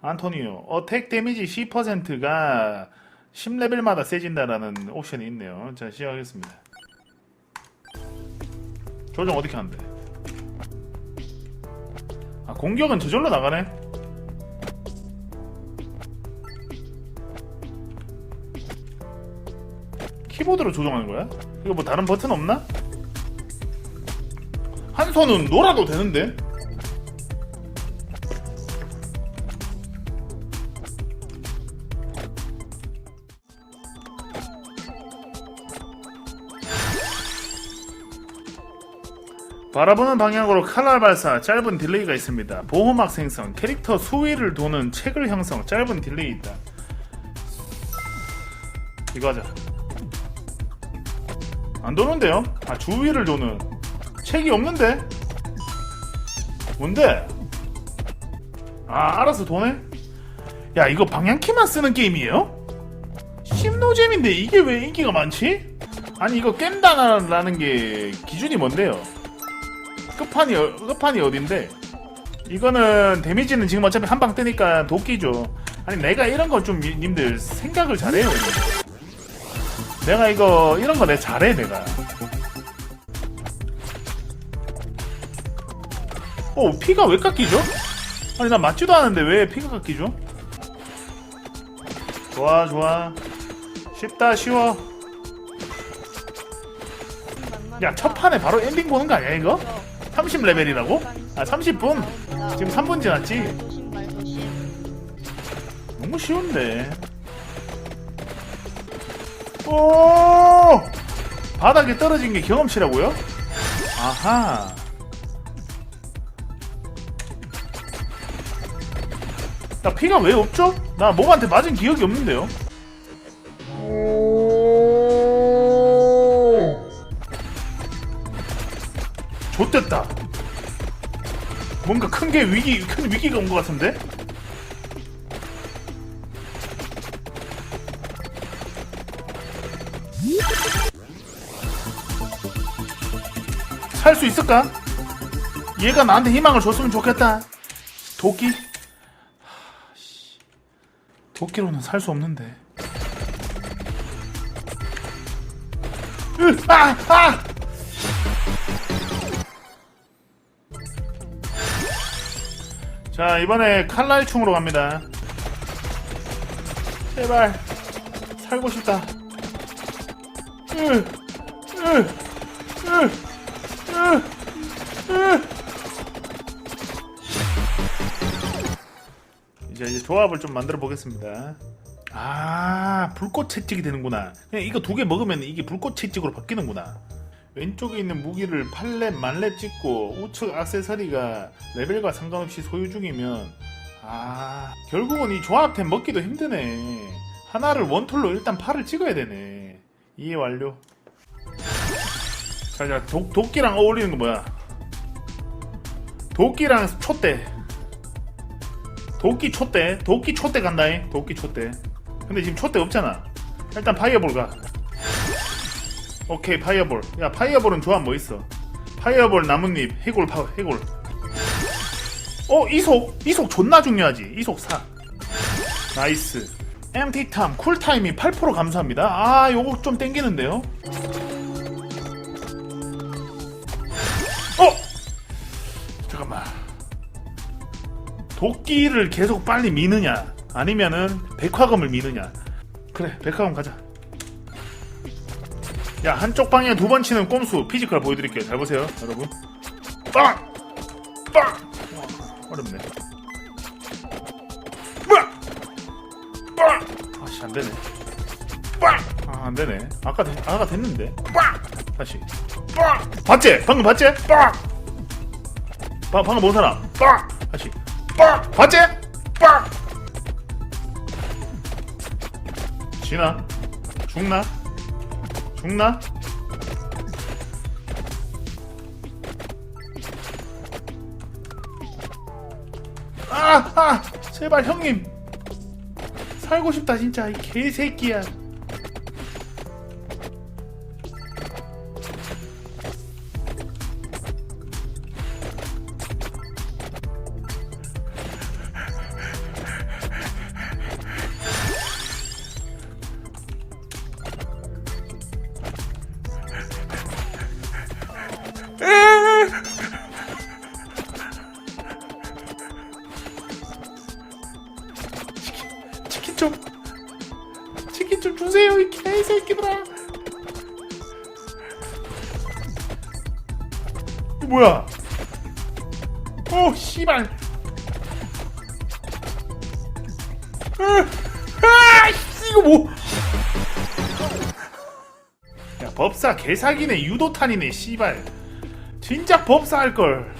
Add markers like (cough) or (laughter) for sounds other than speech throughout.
안토니오 어택 데미지 10%가 10레벨마다 세진다라는 옵션이 있네요. 자 시작하겠습니다. 조정 어떻게 하는데? 아 공격은 저절로 나가네. 키보드로 조정하는 거야? 이거 뭐 다른 버튼 없나? 한 손은 놀아도 되는데? 바라보는 방향으로 칼날 발사 짧은 딜레이가 있습니다. 보호막 생성, 캐릭터 수위를 도는 책을 형성, 짧은 딜레이 있다. 이거 하자. 안 도는데요? 아 주위를 도는 책이 없는데? 뭔데? 아 알아서 도네? 야 이거 방향키만 쓰는 게임이에요? 심노잼인데 이게 왜 인기가 많지? 아니 이거 깬다라는 게 기준이 뭔데요? 끝판이 어- 끝판이 어딘데? 이거는 데미지는 지금 어차피 한 방 뜨니까 도끼죠. 아니 내가 이런 거 좀 님들 생각을 잘해요. 내가 이거 이런 거 내가 잘해 내가. 어 피가 왜 깎이죠? 아니 나 맞지도 않은데 왜 피가 깎이죠? 좋아 좋아 쉽다 쉬워 야 첫 판에 바로 엔딩 보는 거 아니야 이거? 30레벨이라고? 아 30분? 지금 3분 지났지? 너무 쉬운데 오 바닥에 떨어진 게 경험치라고요? 아하 나 피가 왜 없죠? 나 몸한테 맞은 기억이 없는데요 좋됐다 뭔가 큰 게 위기 큰 위기가 온 것 같은데 살 수 있을까? 얘가 나한테 희망을 줬으면 좋겠다. 도끼? 도끼로는 살 수 없는데. 으, 아! 아! 자, 이번에 칼날충으로 갑니다. 제발, 살고 싶다. 이제 이제 조합을 좀 만들어 보겠습니다. 아 불꽃 채찍이 되는구나. 그냥 이거 두 개 먹으면 이게 불꽃 채찍으로 바뀌는구나. 왼쪽에 있는 무기를 8렙, 만렙 찍고 우측 액세서리가 레벨과 상관없이 소유 중이면 아 결국은 이 조합템 먹기도 힘드네. 하나를 원툴로 일단 팔을 찍어야 되네. 이해 완료. 자, 자, 도, 도끼랑 어울리는 거 뭐야? 도끼랑 촛대. 도끼 촛대. 도끼 촛대 간다잉. 도끼 촛대. 근데 지금 촛대 없잖아. 일단 파이어볼 가. 오케이, 파이어볼. 야, 파이어볼은 조합 뭐 있어? 파이어볼, 나뭇잎, 해골, 파, 해골. 어, 이속. 이속 존나 중요하지. 이속 4. 나이스. MT탐, 쿨타임이 8% 감소합니다. 아, 요거 좀 땡기는데요? 어! 잠깐만. 도끼를 계속 빨리 미느냐, 아니면은 백화금을 미느냐. 그래, 백화금 가자. 야, 한쪽 방향 두 번 치는 꼼수 피지컬 보여드릴게요. 잘 보세요, 여러분. 빵! 빵! 어, 어렵네. 빵! 빵! 아씨, 안 되네. 빵! 아, 안 되네. 아까, 됐- 아까 됐는데. 빵! 다시. 빵! 봤지? 방금 봤지? 빵! 바, 방금 본 사람. 빵! 다시. 빵! 봤지? 빵! 지나? 죽나? 죽나? 아! 아! 제발 형님! 살고 싶다 진짜 이 개새끼야 좀 치킨 좀 주세요 이 개새끼들아. 이 뭐야? 오 씨발. 으, 아 씨, 이거 뭐. 야 법사 개사기네 유도탄이네 씨발. 진짜 법사 할걸.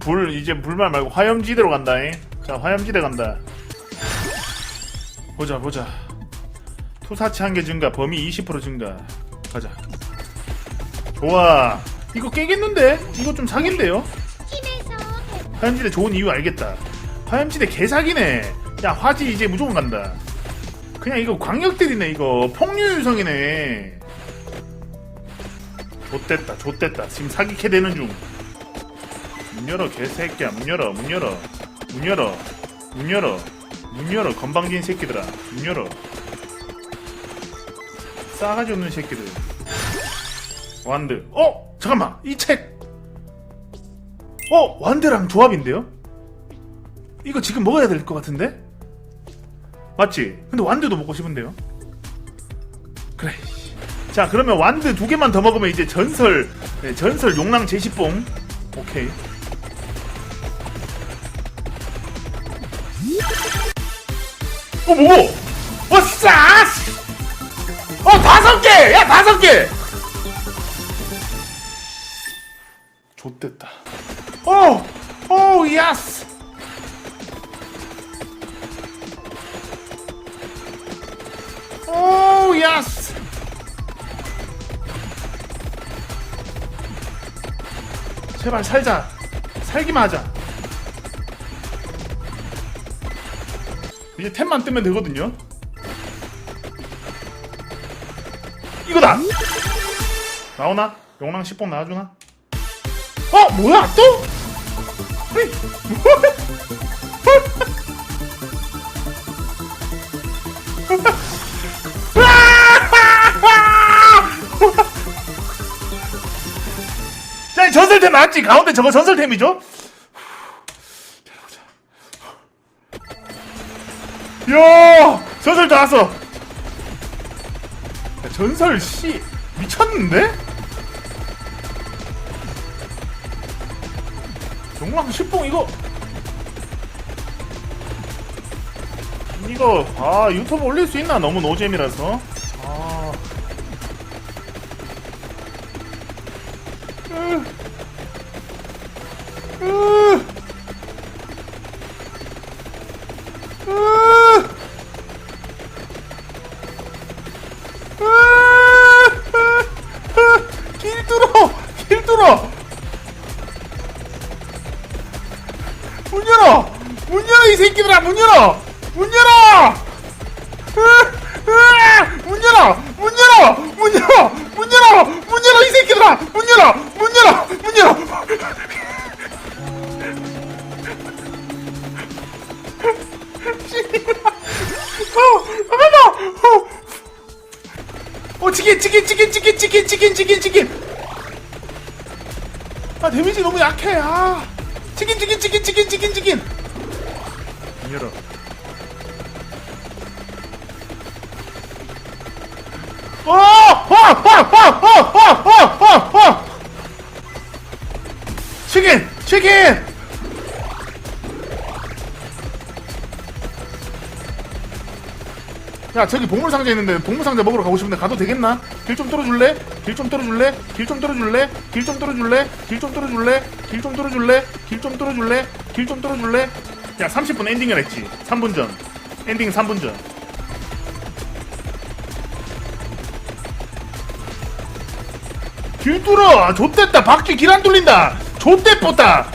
불 이제 불말 말고 화염지대로 간다 잉. 자 화염지대 간다. 보자 보자. 투사치 한 개 증가 범위 20% 증가. 가자. 좋아. 이거 깨겠는데? 이거 좀 사기인데요? 화염지대 좋은 이유 알겠다. 화염지대 개사기네. 야 화지 이제 무조건 간다. 그냥 이거 광역들이네 이거. 폭류유성이네. 좆됐다 좆됐다. 지금 사기캐 되는 중. 문 열어 개새끼야. 문 열어 문 열어 문 열어 문 열어 문 열어. 건방진 새끼들아 문 열어. 싸가지 없는 새끼들. 완드. 어? 잠깐만. 이 책. 어? 완드랑 조합인데요? 이거 지금 먹어야 될 것 같은데? 맞지? 근데 완드도 먹고 싶은데요? 그래 자 그러면 완드 두 개만 더 먹으면 이제 전설 네, 전설 용랑 제시뽕. 오케이 어 뭐고? 어 싸! 어 다섯 개! 야 다섯 개! 좆됐다. 어! 오 야스! 오 야스! 제발 살자. 살기만 하자. 이제 템만 뜨면 되거든요. 이거다. 나오나? 용랑 10번 나와주나? 어 뭐야 또? 아니, (laughs) 자, 이 전설템 맞지? 가운데 저거 전설템이죠? 야 전설 다 왔어 야, 전설 씨 미쳤는데? 용랑 10봉 이거 이거 아 유튜브 올릴 수 있나 너무 노잼이라서 아 으. 으. 문 열어 문 열어 이 새끼들아 문 열어 문 열어 문 열어 문 열어 문 열어 문 열어 문 열어 이 새끼들아 문 열어 문 열어 문 열어 어. 어, 어, 치킨, 치킨, 치킨, 치킨, 치킨, 치킨, 치킨, 치킨. 아, 데미지 너무 약해. 아, 치킨, 치킨, 치킨, 치킨, 치킨, 치킨. 문 열어. 어, 어, 어, 어, 어, 어, 어, 어. 치킨, 치킨. 야 저기 보물 상자 있는데 보물 상자 먹으러 가고 싶은데 가도 되겠나? 길 좀 뚫어줄래? 길 좀 뚫어줄래? 길 좀 뚫어줄래? 길 좀 뚫어줄래? 길 좀 뚫어줄래? 길 좀 뚫어줄래? 길 좀 뚫어줄래? 길 좀 뚫어줄래? 야 30분 엔딩을 했지. 3분 전. 엔딩 3분 전 길 뚫어! 좆됐다. 박쥐 길 안 뚫린다. 좆됐다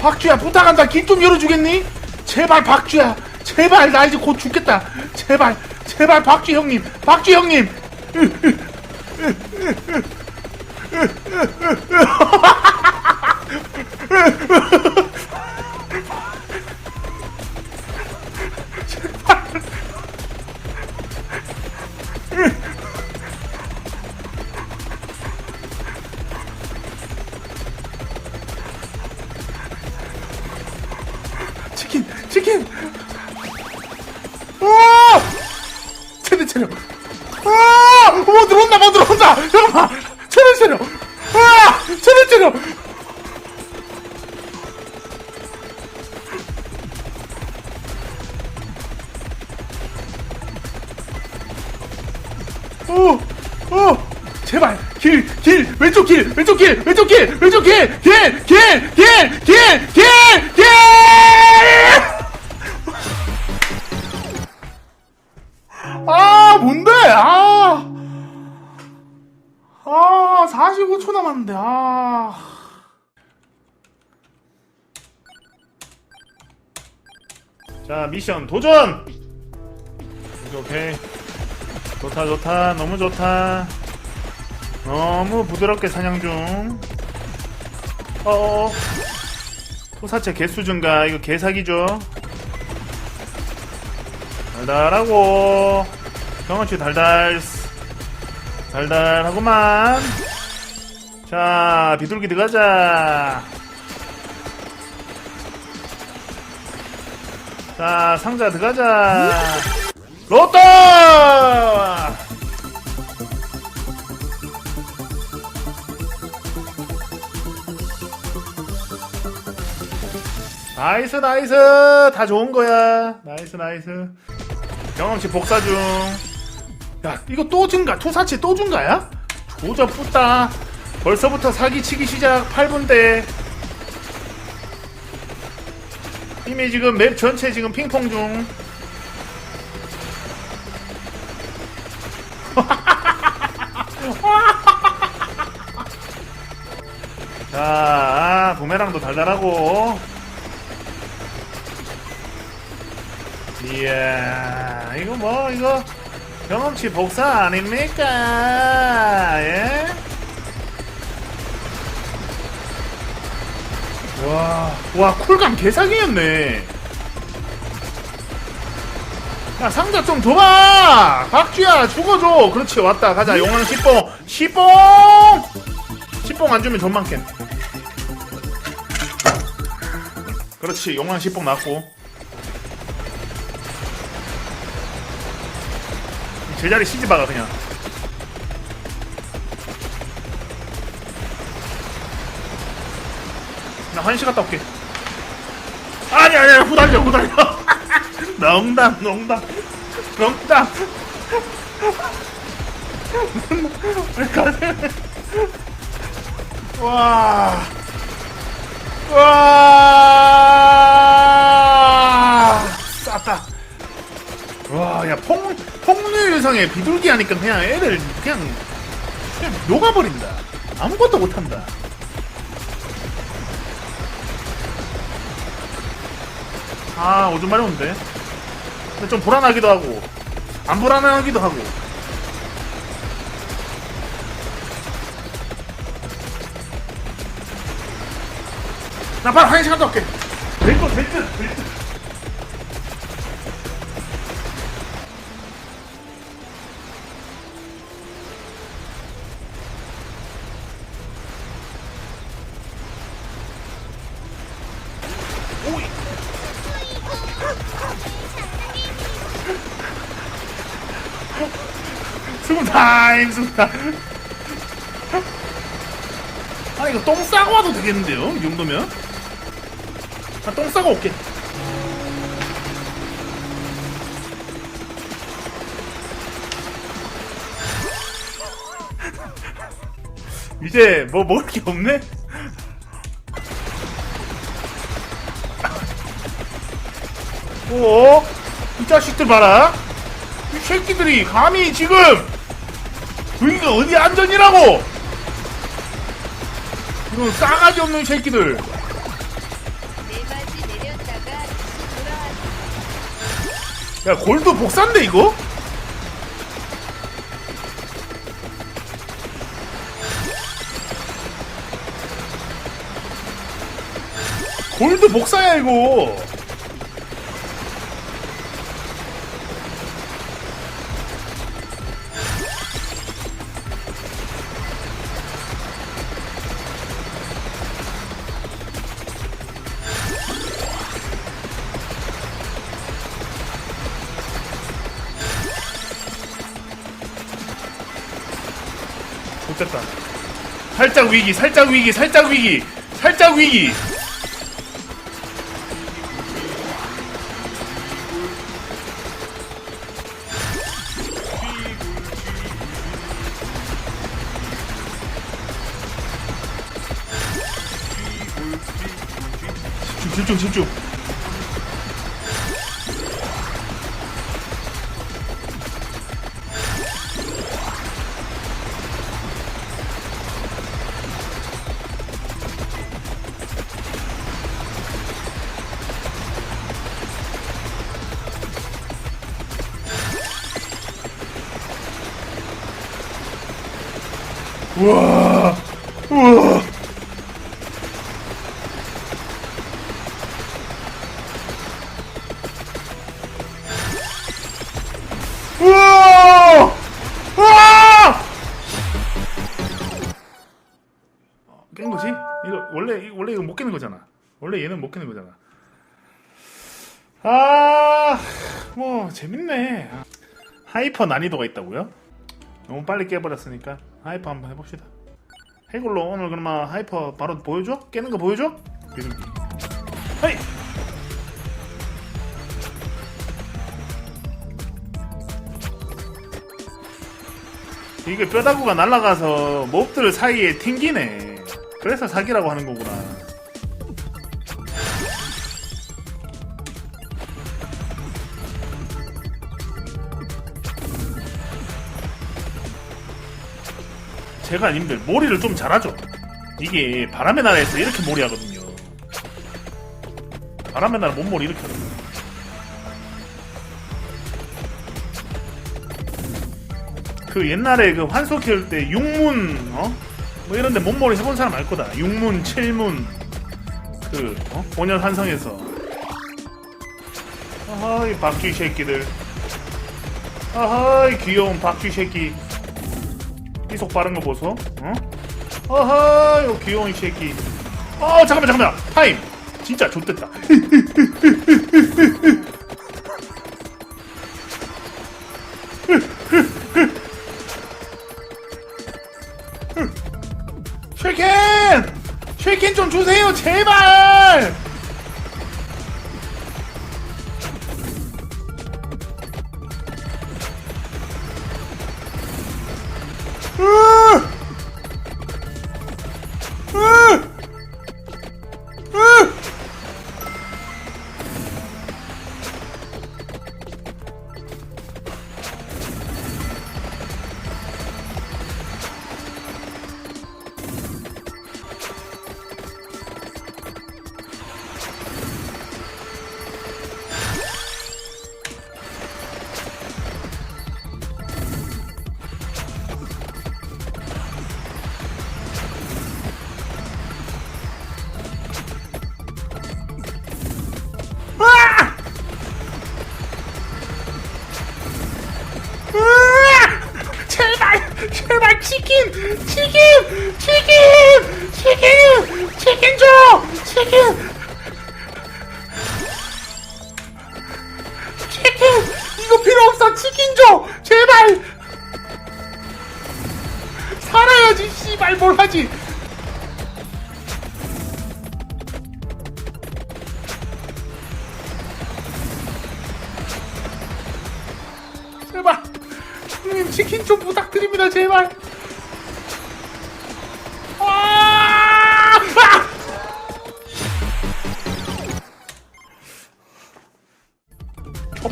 박쥐야 부탁한다. 길 좀 열어주겠니? 제발 박쥐야. 제발 나 이제 곧 죽겠다. 제발 제발 박쥐 형님. 박쥐 형님. (laughs) 치킨 치킨! 우와 체력 체력. 우와 오 들어온다 뭐 들어온다. 잠깐만 체력 아, 체력. 우와 체력 체력. 길, 길, 왼쪽 길, 왼쪽 길, 왼쪽 길, 왼쪽 길, 길, 길, 길, 길, 길, 길. 아, 뭔데? 아, 아, 45초 남았는데, 아. 자, 미션 도전. 오케이, 오케이. 좋다 좋다 너무 좋다 너무 부드럽게 사냥 중. 어어. 토사체 개수 증가. 이거 개사기죠? 달달하고. 경험치 달달. 달달하구만. 자 비둘기 들어가자. 자 상자 들어가자. 로또 나이스 나이스. 다 좋은 거야. 나이스 나이스. 경험치 복사 중야 이거 또 증가 투사치 또 증가야? 조져 뿌다. 벌써부터 사기치기 시작 8분대 이미 지금 맵 전체 지금 핑퐁 중. (laughs) 자, 부메랑도 달달하고. 이야, 이거 뭐, 이거 경험치 복사 아닙니까? 예? 와, 와, 쿨감 개사기였네. 야, 상자 좀 줘봐! 박쥐야, 죽어줘! 그렇지, 왔다. 가자, 용왕 10봉! 10봉! 10봉 안 주면 전망캔 그렇지, 용왕 10봉 났고. 제자리 시지 박아, 그냥. 나 화장실 갔다 올게. 아니, 아니, 후달려, 후달려. 농담, 농담. 농담. 와. 와. 쌌다. 와, 야, 폭, 폭류유성에 비둘기 하니까 그냥 애들 그냥, 그냥 녹아버린다. 아무것도 못한다. 아, 오줌 마려운데. 근데 좀 불안하기도 하고, 안 불안하기도 하고. 나 빨리 화장실 갔다 올게. 될거 될 듯, 될 듯. 타임. 아, 이거 똥 싸고 와도 되겠는데요? 이 정도면? 아, 똥 싸고 올게. (laughs) 이제 뭐 먹을 게 없네? 오, (laughs) 이 자식들 봐라. 이 새끼들이 감히 지금 여기가 어디 안전이라고? 이런 싸가지 없는 새끼들. 야 골드 복사인데 이거? 골드 복사야 이거 살짝 위기 살짝 위기 살짝 위기 살짝 위기. 집중 집중 집중 우와 우와 어, 깬 거지? 이거 원래 이거 원래 이거 못 깨는 거잖아. 원래 얘는 못 깨는 거잖아. 아, 뭐 재밌네. 하이퍼 난이도가 있다고요? 너무 빨리 깨버렸으니까 하이퍼 한번 해봅시다. 해골로 오늘 그러면 하이퍼 바로 보여줘? 깨는 거 보여줘? 비둘기. 헤이! 이게 뼈다구가 날아가서 몹들 사이에 튕기네. 그래서 사기라고 하는 거구나. 제가 님들 몰이를 좀 잘하죠. 이게 바람의 나라에서 이렇게 몰이 하거든요. 바람의 나라 몸몰이 이렇게 하거든요. 그 옛날에 그 환소 키울 때 육문 어? 뭐 이런데 몸몰이 해본 사람 알 거다. 육문, 칠문 그 어? 본연 환성에서 아하 이 박쥐 새끼들 아하 이 귀여운 박쥐 새끼 이속 빠른 거 보소 어? 아하이 요 귀여운 이 새끼 어 잠깐만 잠깐만 타임 진짜 좋됐다 (laughs) 치킨 줘 치킨 치킨 이거 필요 없어. 치킨 줘. 제발. 살아야지 씨발. 뭘 하지? 제발. 형님 치킨 좀 부탁드립니다. 제발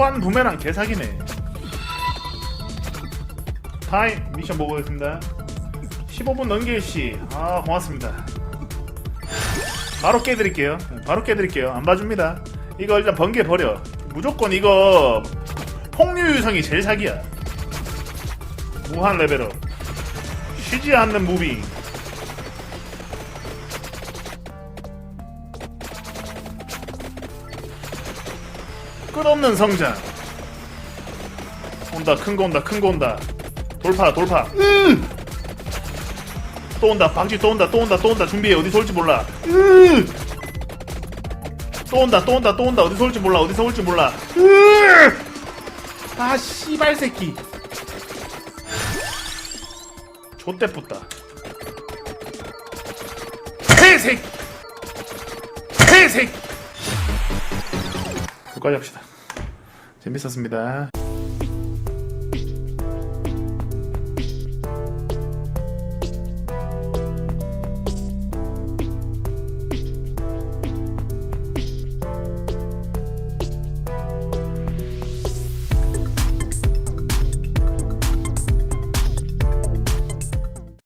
초반 부메랑 개사기네. 타임 미션 보고 있습니다. 15분 넘길시. 아 고맙습니다. 바로 깨드릴게요. 바로 깨드릴게요. 안 봐줍니다. 이거 일단 번개 버려. 무조건 이거 폭류 유성이 제일 사기야. 무한 레벨업. 쉬지 않는 무빙. 끝없는 성장. 온다, 큰 거 온다, 큰 거 온다. 돌파, 돌파. 으! 또 온다, 방지 또 온다, 또 온다, 또 온다. 준비해. 어디서 올지 몰라. 으! 또 온다, 또 온다, 또 온다. 어디서 올지 몰라, 어디서 올지 몰라. 으! 아 씨발 새끼 좆대 뿌다 회색 회색 여기까지 합시다 재밌었습니다